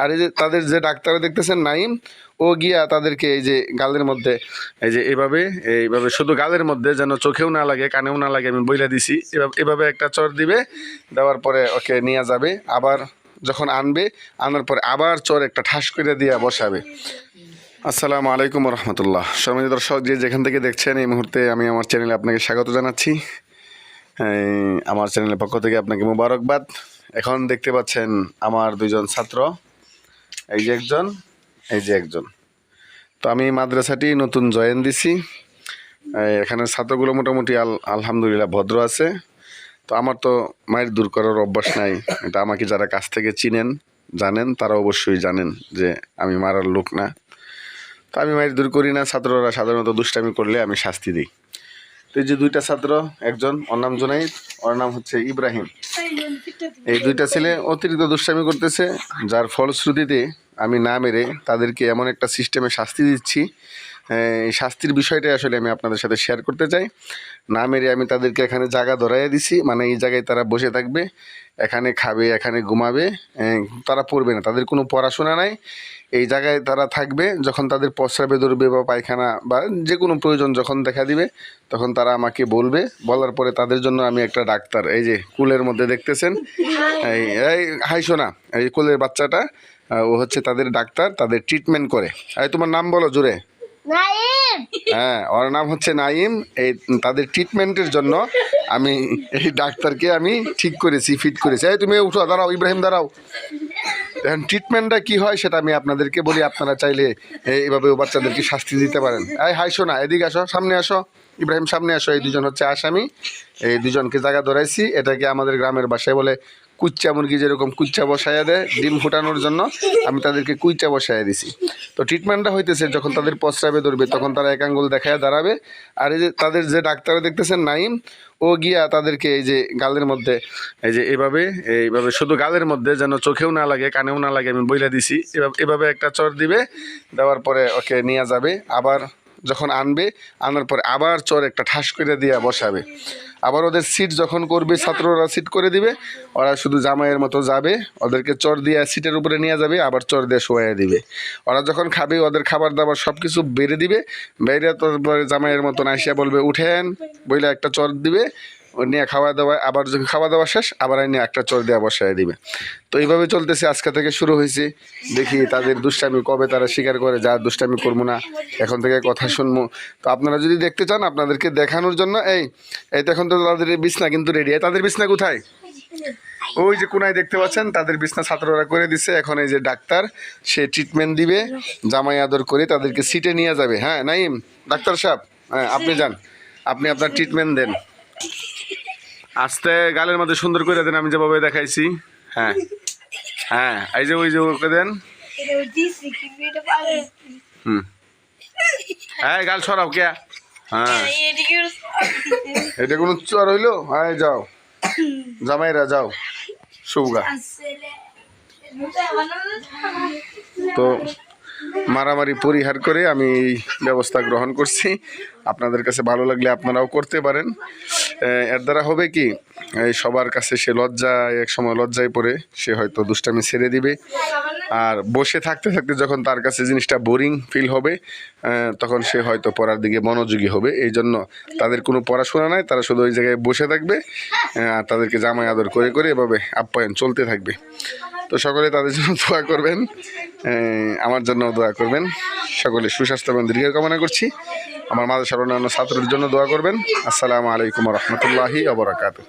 আর এই যে তাদের যে ডাক্তার দেখতেছেন নাইম ও গিয়া তাদেরকে এই যে গালের মধ্যে, এই যে এভাবে, এইভাবে শুধু গালের মধ্যে যেন চোখেও না লাগে, কানেও না লাগে, আমি বইলা দিছি। এভাবে একটা চর দিবে, দেওয়ার পরে ওকে নিয়ে যাবে, আবার যখন আনবে, আনার পরে আবার চর একটা ঠাস করে দিয়া বসাবে। আসসালামু আলাইকুম রহমতুল্লাহ সমিত দর্শক, যে যেখান থেকে দেখছেন, এই মুহূর্তে আমি আমার চ্যানেলে আপনাকে স্বাগত জানাচ্ছি। আমার চ্যানেলের পক্ষ থেকে আপনাকে মুবারকবাদ। এখন দেখতে পাচ্ছেন আমার দুইজন ছাত্র। এই যে একজন এই যে একজন। তো আমি মাদ্রাসাটি নতুন জয়েন দিছি। এই, এখানের ছাত্রগুলো মোটামুটি আল আলহামদুলিল্লাহ ভদ্র আছে। তো আমার তো মায়ের দূর করার অভ্যাস নাই। এটা আমাকে যারা কাছ থেকে চিনেন জানেন তারা অবশ্যই জানেন যে আমি মারার লোক না। তো আমি মায়ের দূর করি না ছাত্ররা সাধারণত দুষ্টামি করলে আমি শাস্তি দিই। তো এই যে দুইটা ছাত্র একজন ওর নাম জুনাইদ ওর নাম হচ্ছে ইব্রাহিম এই দুইটা ছেলে অতিরিক্ত দুষ্টামি করতেছে যার ফলশ্রুতিতে আমি না মেরে তাদেরকে এমন একটা সিস্টেমে শাস্তি দিচ্ছি। শাস্তির বিষয়টাই আসলে আমি আপনাদের সাথে শেয়ার করতে চাই। না মেরে আমি তাদেরকে এখানে জায়গা ধরাইয়া দিছি মানে এই জায়গায় তারা বসে থাকবে এখানে খাবে এখানে ঘুমাবে তারা পড়বে না তাদের কোনো পড়াশোনা নাই। এই জায়গায় তারা থাকবে যখন তাদের প্রস্রাবে ধরবে বা পায়খানা বা যে কোনো প্রয়োজন যখন দেখা দিবে তখন তারা আমাকে বলবে। বলার পরে তাদের জন্য আমি একটা ডাক্তার এই যে কুলের মধ্যে দেখতেছেন? এই হাই সোনা এই কুলের বাচ্চাটা ও হচ্ছে তাদের ডাক্তার তাদের ট্রিটমেন্ট করে। এই তোমার নাম বলো জোরে। নাইম! হ্যাঁ ওর নাম হচ্ছে নাইম। এই তাদের ট্রিটমেন্টের জন্য আমি এই ডাক্তারকে আমি ঠিক করেছি ফিট করেছি। এই তুমি উঠো দাঁড়াও ইব্রাহিম দাঁড়াও। এখন ট্রিটমেন্টটা কি হয় সেটা আমি আপনাদেরকে বলি আপনারা চাইলে এই- এইভাবে ও বাচ্চাদেরকে শাস্তি দিতে পারেন। এই হাই শোনা এদিকে আসো সামনে আসো। ইব্রাহিম সামনে আসো। এই দুজন হচ্ছে আসামি। এই দুজনকে জায়গা ধরাইছি। এটাকে আমাদের গ্রামের বাসায় বলে কুচ্চা মুরগি যেরকম কুচ্চা বসাইয়া দেয়, ডিম ফুটানোর জন্য আমি তাদেরকে কুইচা বসাইয়া দিছি। তো ট্রিটমেন্টটা হইতেছে যখন তাদের প্রস্রাবে ধরবে, তখন তারা এক আঙ্গুল দেখায় দাঁড়াবে। আর এই যে তাদের যে ডাক্তার দেখতেছেন নাইম ও গিয়া তাদেরকে এই যে গালের মধ্যে, এই যে এভাবে, এইভাবে শুধু গালের মধ্যে যেন চোখেও না লাগে, কানেও না লাগে, আমি বইলা দিছি। এভাবে এভাবে একটা চর দিবে, দেওয়ার পরে ওকে নিয়ে যাবে, আবার যখন আনবে, আনার পরে আবার চর একটা ঠাস করে দিয়া বসাবে। আবার ওদের সিট যখন করবে ছাত্ররা সিট করে দিবে। ওরা শুধু জামাইয়ের মতো যাবে ওদেরকে চর দিয়ে সিটের উপরে নিয়ে যাবে আবার চর দিয়ে শোয়াই দিবে। ওরা যখন খাবে ওদের খাবার দাবার সব কিছু বেড়ে দিবে। বেড়ে তারপরে জামাইয়ের মতন আসিয়া বলবে উঠেন। বইলে একটা চর দিবে। নিয়ে খাওয়া দাওয়া, আবার যখন খাওয়া দাওয়া শেষ, আবার নিয়ে একটা চর দেওয়া বসায় দিবে। তো এইভাবে চলতেছে, আজকে থেকে শুরু হয়েছে। দেখি তাদের দুষ্টামি কবে তারা স্বীকার করে, যা দুষ্টামি করব না, এখন থেকে কথা শুনব। তো আপনারা যদি দেখতে চান, আপনাদেরকে দেখানোর জন্য, এই এই তো এখন তো তাদের বিছনা কিন্তু রেডি হয় তাদের বিছনা কোথায়? ওই যে কোনায় দেখতে পাচ্ছেন, তাদের বিছনা ছাত্ররা করে দিছে। এখন এই যে ডাক্তার, সে ট্রিটমেন্ট দিবে, জামাই আদর করে তাদেরকে সিটে নিয়ে যাবে। হ্যাঁ নাইম, ডাক্তার সাহেব হ্যাঁ আপনি যান। আপনি আপনার ট্রিটমেন্ট দেন। আস্তে গালের মধ্যে সুন্দর করে দেন, আমি যেভাবে দেখাইছি। হ্যাঁ। হ্যাঁ এই যে ওই যে ওকে দেন। হুম। হ্যাঁ গাল সরাও কে হ্যাঁ। এটা কোনো চর হইল? হ্যাঁ যাও। জামাইরা, যাও। শুভগা। তো মারামারি পরিহার করে আমি ব্যবস্থা গ্রহণ করছি। আপনাদের কাছে ভালো লাগলে আপনারাও করতে পারেন। এর দ্বারা হবে কি সবার কাছে সে লজ্জায়, এক সময় লজ্জায় পড়ে, সে হয়তো দুষ্টামি ছেড়ে দিবে। আর বসে থাকতে থাকতে যখন তার কাছে জিনিসটা বোরিং ফিল হবে তখন সে হয়তো পড়ার দিকে মনোযোগী হবে। এই জন্য তাদের কোনো পড়াশোনা নাই, তারা শুধু ওই জায়গায় বসে থাকবে আর তাদেরকে জামাই আদর করে করে এভাবে আপ্যায়ন চলতে থাকবে। তো সকলে তাদের জন্য দোয়া করবেন আমার জন্য দোয়া করবেন। সকলে সুস্বাস্থ্য এবং দীর্ঘ কামনা করছি। আমার মাদ্রাসার অন্যান্য ছাত্রদের জন্য দোয়া করবেন। আসসালামু আলাইকুম রহমতুল্লাহি আবরাকাতু